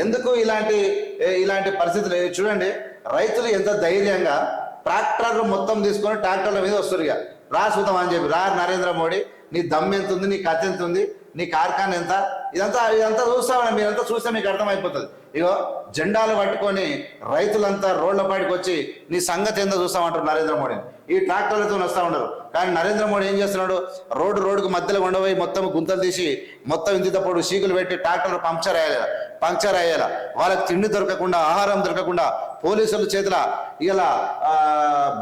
ఎందుకు ఇలాంటి ఇలాంటి పరిస్థితులు? చూడండి రైతులు ఎంత ధైర్యంగా ట్రాక్టర్లు మొత్తం తీసుకొని ట్రాక్టర్ల మీద వస్తారు ఇక. రా చూద్దాం అని చెప్పి రా నరేంద్ర మోడీ నీ దమ్ ఎంత ఉంది నీ కథ ఎంత ఉంది నీ కార్ఖాన ఎంత? ఇదంతా ఇదంతా చూస్తామని మీరంతా చూస్తే మీకు అర్థమైపోతుంది. ఇగో జెండాలు పట్టుకొని రైతులంతా రోడ్ల పాటికి వచ్చి నీ సంగతి ఏందో చూస్తామంటారు నరేంద్ర మోడీని ఈ ట్రాక్టర్లతో వస్తూ ఉండరు. కానీ నరేంద్ర మోడీ ఏం చేస్తున్నాడు? రోడ్డు రోడ్డుకు మధ్యలో ఉండబోయి మొత్తం గుంతలు తీసి మొత్తం ఇంతితప్పుడు సీకులు పెట్టి ట్రాక్టర్ పంక్చర్ అయ్యాలి పంక్చర్ అయ్యేలా. వాళ్ళకి తిండి దొరకకుండా ఆహారం దొరకకుండా పోలీసుల చేతుల ఇలా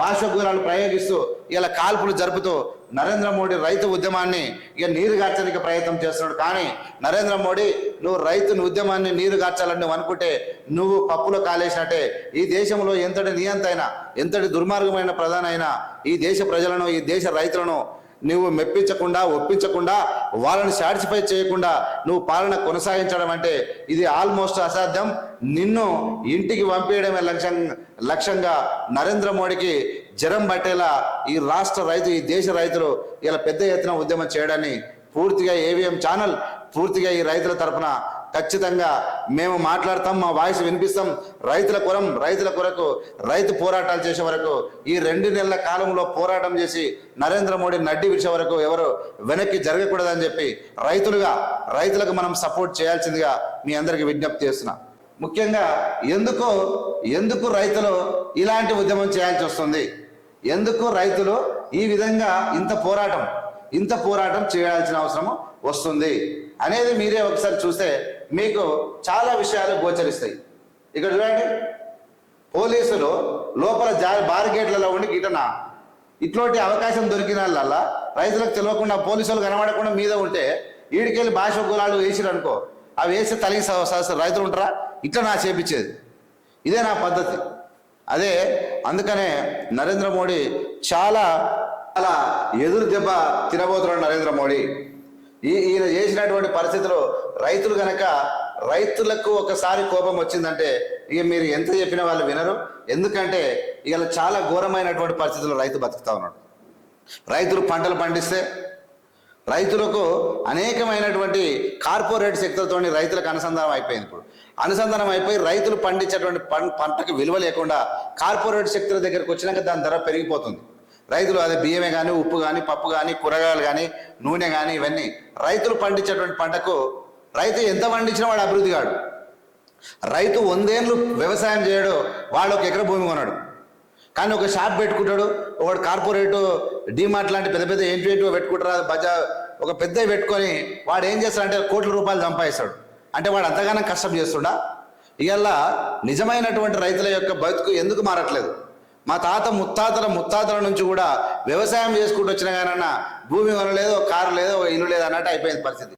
భాష గురాలు ప్రయోగిస్తూ ఇలా కాల్పులు జరుపుతూ నరేంద్ర మోడీ రైతు ఉద్యమాన్ని ఇక నీరు గార్చడానికి ప్రయత్నం చేస్తున్నాడు. కానీ నరేంద్ర మోడీ నువ్వు రైతుని ఉద్యమాన్ని నీరు గార్చాలని నువ్వు అనుకుంటే నువ్వు పప్పులో కాలేసినట్టే. ఈ దేశంలో ఎంతటి నియంతైనా ఎంతటి దుర్మార్గమైన ప్రధాన ఈ దేశ ప్రజలను ఈ దేశ రైతులను నువ్వు మెప్పించకుండా ఒప్పించకుండా వాళ్ళని సాటిస్ఫై చేయకుండా నువ్వు పాలన కొనసాగించడం అంటే ఇది ఆల్మోస్ట్ అసాధ్యం. నిన్ను ఇంటికి పంపించడమే లక్ష్యం లక్ష్యంగా నరేంద్ర మోడీకి జ్వరం పట్టేలా ఈ రాష్ట్ర రైతు ఈ దేశ రైతులు ఇలా పెద్ద ఎత్తున ఉద్యమం చేయడాన్ని పూర్తిగా ఏవిఎం ఛానల్ పూర్తిగా ఈ రైతుల తరపున ఖచ్చితంగా మేము మాట్లాడతాం మా వాయిస్ వినిపిస్తాం. రైతుల కొరం రైతుల కొరకు రైతు పోరాటాలు చేసే వరకు ఈ రెండు నెలల కాలంలో పోరాటం చేసి నరేంద్ర మోడీ నడ్డి విడిచే వరకు ఎవరు వెనక్కి జరగకూడదని చెప్పి రైతులుగా రైతులకు మనం సపోర్ట్ చేయాల్సిందిగా మీ అందరికి విజ్ఞప్తి చేస్తున్నా. ముఖ్యంగా ఎందుకు ఎందుకు రైతులు ఇలాంటి ఉద్యమం చేయాల్సి వస్తుంది? ఎందుకు రైతులు ఈ విధంగా ఇంత పోరాటం? ఇంత పోరాటం చేయాల్సిన అవసరం వస్తుంది అనేది మీరే ఒకసారి చూస్తే మీకు చాలా విషయాలు గోచరిస్తాయి. ఇక్కడ చూడండి. పోలీసులు లోపల జా బారిగేట్లలో ఉండి గిటన ఇట్లాంటి అవకాశం దొరికిన రైతులకు తెలియకుండా పోలీసులు కనబడకుండా మీద ఉంటే ఈడికెళ్ళి భాష గులాలు వేసిరు అనుకో అవి వేసి తలిగి రైతులు ఉంటారా? ఇట్లా నా చేపించేది. ఇదే నా పద్ధతి. అదే అందుకనే నరేంద్ర మోడీ చాలా అలా ఎదురు దెబ్బ తినబోతున్నాడు నరేంద్ర మోడీ. ఈ ఈయన చేసినటువంటి పరిస్థితులు రైతులు కనుక రైతులకు ఒకసారి కోపం వచ్చిందంటే ఇక మీరు ఎంత చెప్పినా వాళ్ళు వినరు. ఎందుకంటే ఇక చాలా ఘోరమైనటువంటి పరిస్థితుల్లో రైతు బతుకుతా ఉన్నాడు. రైతులు పంటలు పండిస్తే రైతులకు అనేకమైనటువంటి కార్పొరేట్ శక్తులతో రైతులకు అనుసంధానం అయిపోయింది ఇప్పుడు. అనుసంధానం అయిపోయి రైతులు పండించేటువంటి పంటకు విలువ లేకుండా కార్పొరేట్ శక్తుల దగ్గరకు వచ్చినాక దాని ధర పెరిగిపోతుంది. రైతులు అదే బియ్యమే కానీ ఉప్పు కానీ పప్పు కానీ కూరగాయలు కానీ నూనె కానీ ఇవన్నీ రైతులు పండించేటువంటి పంటకు రైతు ఎంత పండించినా వాడు అభివృద్ధి కాడు. రైతు వందేళ్ళు వ్యవసాయం చేయడు వాడు ఒక ఎకర భూమి కొన్నాడు కానీ ఒక షాప్ పెట్టుకుంటాడు ఒకడు కార్పొరేట్ డిమార్ట్ లాంటి పెద్ద పెద్ద ఏంటి ఏంటివో పెట్టుకుంటారు బజా ఒక పెద్ద పెట్టుకొని వాడు ఏం చేస్తాడంటే కోట్ల రూపాయలు సంపాదిస్తాడు. అంటే వాడు అంతగానో కష్టం చేస్తుండా? ఇవల్ల నిజమైనటువంటి రైతుల యొక్క బతుకు ఎందుకు మారట్లేదు? మా తాత ముత్తాతల ముత్తాతల నుంచి కూడా వ్యవసాయం చేసుకుంటూ వచ్చిన కానీ భూమి కొనలేదు కారు లేదు ఒక ఇల్లు లేదు అన్నట్టు అయిపోయింది పరిస్థితి.